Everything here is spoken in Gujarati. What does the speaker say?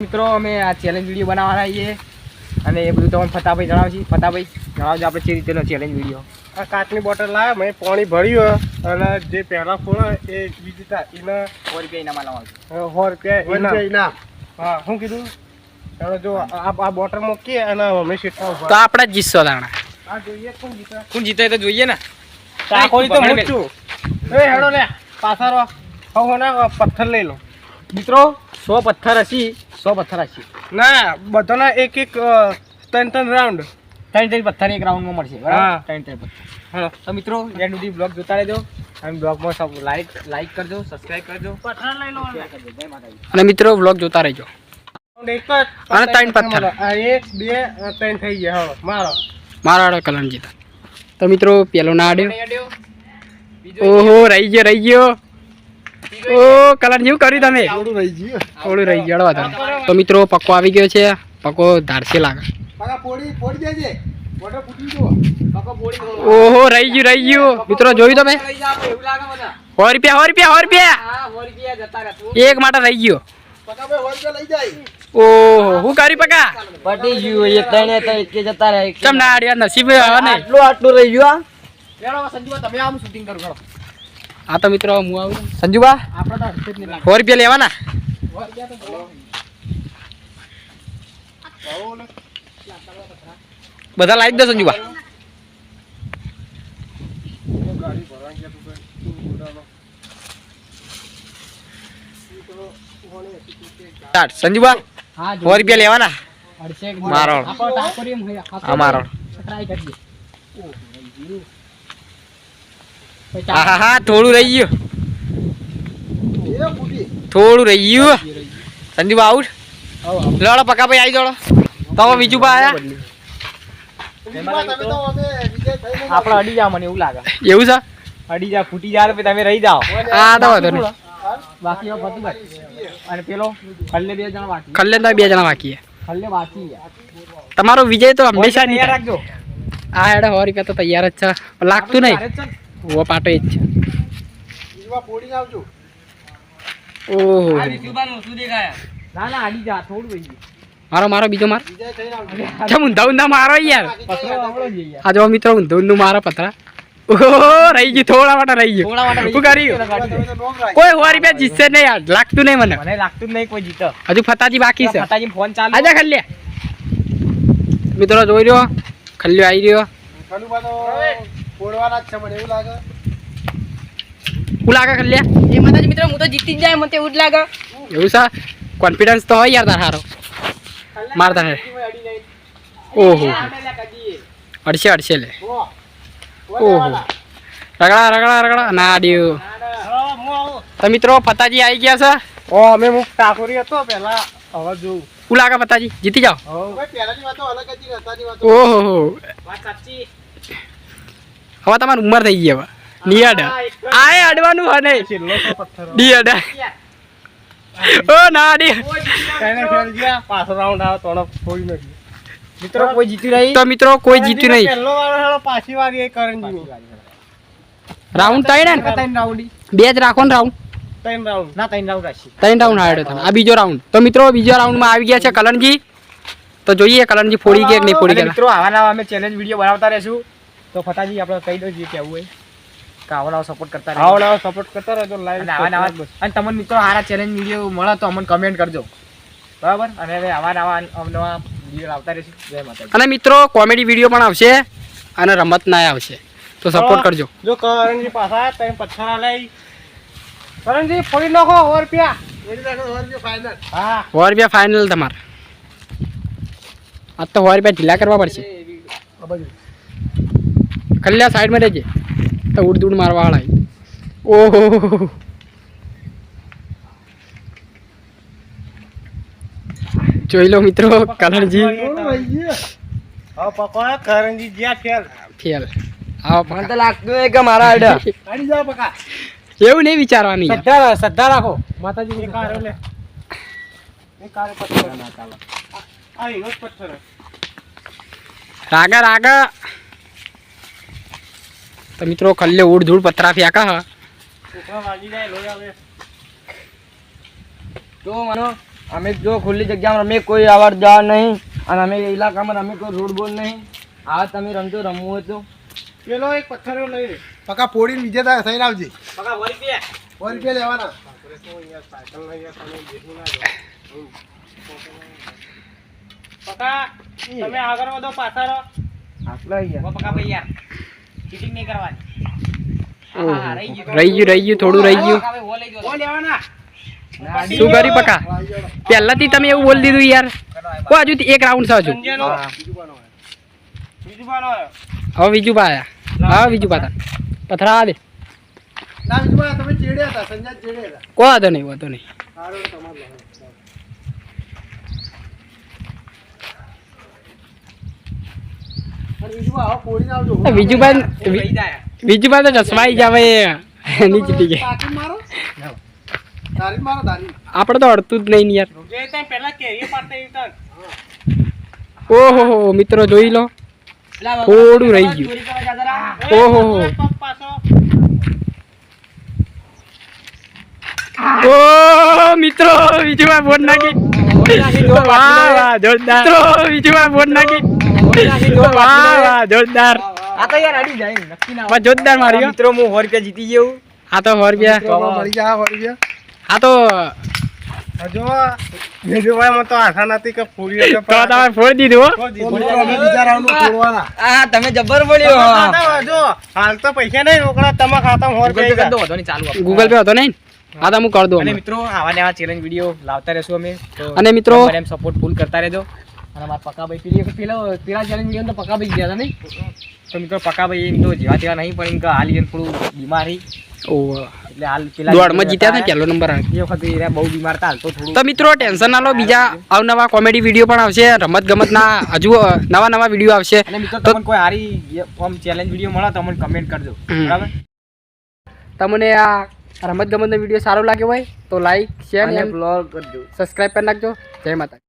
મિત્રો અમે આ ચેલેન્જ વીડિયો બનાવવાના છીએ અને એ બધું તમને ફતાભાઈ જણાવશી. ફતાભાઈ જણાવજો આપણે જે રીતેનો ચેલેન્જ વીડિયો આ કાચની બોટલ લાવ્યા મેં પાણી ભર્યું અને જે પહેલા ફોડો એ બીજી એને સો રૂપિયા ઇનામ લાવવાનું સો રૂપિયા ઇનામ. હા શું કીધું? ચાલો જો આ આ બોટલ મૂકીએ અને અમે શીખવા તો આપણે જ જીતશો તાણા આ જોઈએ કોણ જીતે? કોણ જીતે તો જોઈએ ને. ચાકોરી તો મૂકશું હવે એ હેડો લે પાછળ હવે ના પથ્થર લઈ લો. મિત્રો સો પથ્થર હશી. સો પથ્થર હશી ના બધાના એક એક ત્રણ ત્રણ રાઉન્ડ ત્રણ ત્રણ પથ્થર એક રાઉન્ડમાં મળશે. બરાબર? ત્રણ ત્રણ પથ્થર. હા. તો મિત્રો એન્ડ સુધી બ્લોગ જોતા રહેજો. અને બ્લોગમાં સબ લાઈક લાઈક કરજો સબસ્ક્રાઇબ કરજો. પથ્થર લઈ લો અને મિત્રો બ્લોગ જોતા રહેજો. અને ત્રણ પથ્થર. એક બે ત્રણ થઈ ગયા હવે મારો. મારો આડો કલર જીતા. તો મિત્રો પેલો ના આડ્યો. ઓહો રહી ગયો રહી ગયો. ઓ કલર જેવું કર્યું તમે. થોડું રહી ગયું. થોડું રહી ગયો હળવા તમે તો મિત્રો પક્કો આવી ગયો છે. પક્કો ધારશે લાગે. પાછા પોડી પોડી દેજે. બોટલ ફૂટી ગયો ઓહો રહી ગયું રહી ગયું. મિત્રો જોયું તમે? સો રૂપિયા સો રૂપિયા સો રૂપિયા. એક માટે રહી ગયો. ઓહો હું કર્યું પકા પટી ગયું એ ત્રણે તો એક જતા રહે કેમ ના આડ્યા નસીબ હવે આટલું આટલું રહી ગયું આ તો મિત્રો હું આવું સંજુબા? સો રૂપિયા લેવાના? બધા લાવી દો સંજુબા. સંજુબા સો રૂપિયા લેવાના? મારો આ મારો હા હા હા થોડું રહી ગયું. થોડું રહી ગયું. સંદીપ આઉટ લડો પકા ભાઈ આવી જોડો તો બીજું બા આયા. આપણે અડી જાવ મને એવું લાગે. એવું છે? અડી જા ફૂટી જાય પછી તમે રહી જાઓ. હા તો વાંધો બાકી હવે અને પેલો ખલ્લે બે જણા બાકી. ખલ્લે તો બે જણા બાકી ખલ્લે બાકી તમારો વિજય તો હંમેશા નહીં રાખજો. આ હેડે સો રૂપિયા તો તૈયાર જ છે. લાગતું નહીં. ઓ પાટે જ છે. ઓહો. ના ના આડી જા થોડું ગયું. મારો મારો બીજો માર? ચમ ઊંધા ઊંધા મારો યાર. આ જો મિત્રો ઊંધું ઊંધું મારો પતરા. ઓહો રહી ગયું થોડા માટે રહી ગયું. શું કર્યું કોઈ સો રૂપિયા જીતશે નહીં યાર. લાગતું નહીં મને. મને લાગતું નહીં કોઈ જીતો. હજુ ફતાજી બાકી છે. ફટાજી ફોન ચાલુ આજા ખલ્યા મિત્રો જોઈ રહ્યો? ખલ્યો આવી રહ્યો. ફોડવાના જ છે મને એવું લાગે. શું લાગે ખલ્યા એ માતાજી મિત્રો હું તો જીતી જ જાય મને એવું જ લાગે. એવું છે? કોન્ફિડન્સ તો હોય યાર તાર હારો. માર હે ઓહો. અડશે અડશે લે. ઓહો. રગડા રગડા રગડા. ના ડ્યું. તો મિત્રો ફતાજી આવી ગયા છે? ઓ અમે મુક ટાકોરી હતો પહેલા. હવે જોઉં. શું લાગે ફતાજી? જીતી જાઓ. ઓહો વાત વાતો. અલગ હતી અત્યારની વાતો ઓહો હવે તમારી ઉંમર થઈ ગઈ હવે. નિયડ. આ એ અડવાનું હે નિયડ. ઓ ના ડી પાછો રાઉન્ડ આવે તોડો કોઈ નથી મિત્રો કોઈ જીત્યું નહીં? તો મિત્રો કોઈ જીત્યું નહીં. પહેલો વાળો પાછી વાળી એ કરંજીની રાઉન્ડ ત્રણ ને? ને રાઉન્ડ બે જ રાખો ને રાઉન્ડ ત્રણ રાઉન્ડ ના ત્રણ રાઉન્ડ રાખી ત્રણ રાઉન્ડ આવ્યો તમે. આ બીજો રાઉન્ડ તો મિત્રો બીજા રાઉન્ડમાં આવી ગયા છે કલણજી તો જોઈએ કલનજી ફોડી કે નહીં ફોડી ગયા મિત્રો આવા નવા અમે ચેલેન્જ વીડિયો બનાવતા રહેશું. તો ફટાજી આપણે કહી દો જે કહેવું હોય. કે આવા સપોર્ટ કરતા રહેજો. આવડાવો સપોર્ટ કરતા રહેજો લાઈવ આવા નવા અને તમને મિત્રો સારા ચેલેન્જ વીડિયો મળે તો અમને કમેન્ટ કરજો. બરાબર? અને હવે આવા નવા નવા વીડિયો આવતા રહેશે. જય માતા અને મિત્રો કોમેડી વીડિયો પણ આવશે અને રમત ના આવશે. તો સપોર્ટ કરજો. જો કરણજી પાછા તમે પથ્થર આલાઈ કરણજી ફોડી નાખો ઓર રૂપિયા. ફાઇનલ હા. સો રૂપિયા ફાઇનલ તમારે. આ તો સો રૂપિયા ઢીલા કરવા પડશે. કલ્યા સાઈડમાં રહેજે તો ઉડ દૂડ મારવા વાળા ઓહો જોઈ લો મિત્રો કલરજી કરણજી જ્યાં ફેલ ફેલ આવો મને તો લાગતું હોય કે મારા આડા કાઢી જાઓ પકા એવું નહીં વિચારવાની શ્રદ્ધા શ્રદ્ધા રાખો માતાજી લે પથ્થર રાગા રાગા તો મિત્રો કલ્લે ઉડ ધૂળ પતરા ફેંકા હા. તો માનો અમે જો ખુલ્લી જગ્યામાં અમે કોઈ આવર જવા નહીં. અને અમે ઇલાકામાં રમીએ કોઈ રોડ બોલ નહીં. આ તમે રમજો રમવું હોય તો. પેલો એક પથ્થરો લઈ લે. પકા પોડીને બીજે થઈને આવજે. પકા વળી પે. સો પે લેવાના. પકા તમે આગળ વધો પાછળ રહો. આટલા ગયા પકા ભાઈ યાર. ચીટિંગ નહીં કરવાની. રહી ગયું. રહી ગયું થોડું રહી ગયું. શું કર્યું પકા? પહેલાથી તમે એવું બોલી દીધું યાર. ઓ હજુ એક રાઉન્ડ છે હજુ. હા. બીજું આવ્યો. હવે બીજું પાયા હવે બીજું પાતા પથરા દે. કો હતા નહીં વાંધો નહીં સારું તમારું લાવો. અને બીજું આવો પોડીને આવજો એ વિજુભાઈ હું રહી જાય. વિજુભાઈ તો ચશ્માઈ જાવે એની ચીટી ગયા આપણે તો અડતું જ નહીં યાર. ઓહો. ઓહો મિત્રો જોઈ લો. થોડું રહી ગયું. જતા ઓહો. હો ઓ મિત્રો બીજું બોટ નાખી. વાહ વાહ જોરદાર. મિત્રો બીજું બોટ નાખી. વાહ વાહ જોરદાર. આ તો યાર અડી જાય નક્કી ના પણ જોરદાર માર્યો મિત્રો હું સો રૂપિયા જીતી ગયો આ તો સો રૂપિયા તો મળી જાય સો રૂપિયા આ તો હજુ બીજુભાઈ મને તો આશા નથી કે પૂરી તો તમે ફોડી દીધું હો. તો મિત્રો અમે બીજા રાઉન્ડમાં તોડવાના. આ તમે જબર બોલ્યો ખાતા હાલ તો પૈસા નહીં રોકડા તમારા ખાતામાં સો ગૂગલ પે રૂપિયા દો નહીં, ચાલુ ગૂગલ પે હતો નહીં? હા. તો હું કરી દઉં અને મિત્રો આવા ને આવા ચેલેન્જ વીડિયો લાવતા રહેશું અમે. અને મિત્રો એમ સપોર્ટ ફૂલ કરતા રહેજો. અને મારા પકાભાઈ પેલી પેલા પેલા ચેલેન્જ વીડિયો તો પકાભાઈ ગયા તો મિત્રો પકાભાઈ એમ તો જેવા તેવા નહીં પણ એમ કે હાલ થોડું બીમારી એટલે હાલ પેલા દોડમાં જીત્યા હતા પહેલો નંબર એ વખત એ બહુ બીમાર હતા હાલ તો થોડું તો મિત્રો ટેન્શન ના લો બીજા અવનવા કોમેડી વીડિયો પણ આવશે રમત ગમતના હજુ નવા નવા વીડિયો આવશે. અને મિત્રો તમને કોઈ સારી ફોર્મ ચેલેન્જ વીડિયો મળે તો અમને કમેન્ટ કરજો. બરાબર? તમને આ રમત ગમતનો વીડિયો સારો લાગ્યો હોય તો લાઈક શેર અને બ્લોગ કરજો. સબસ્ક્રાઈબ કરી નાખજો. જય માતા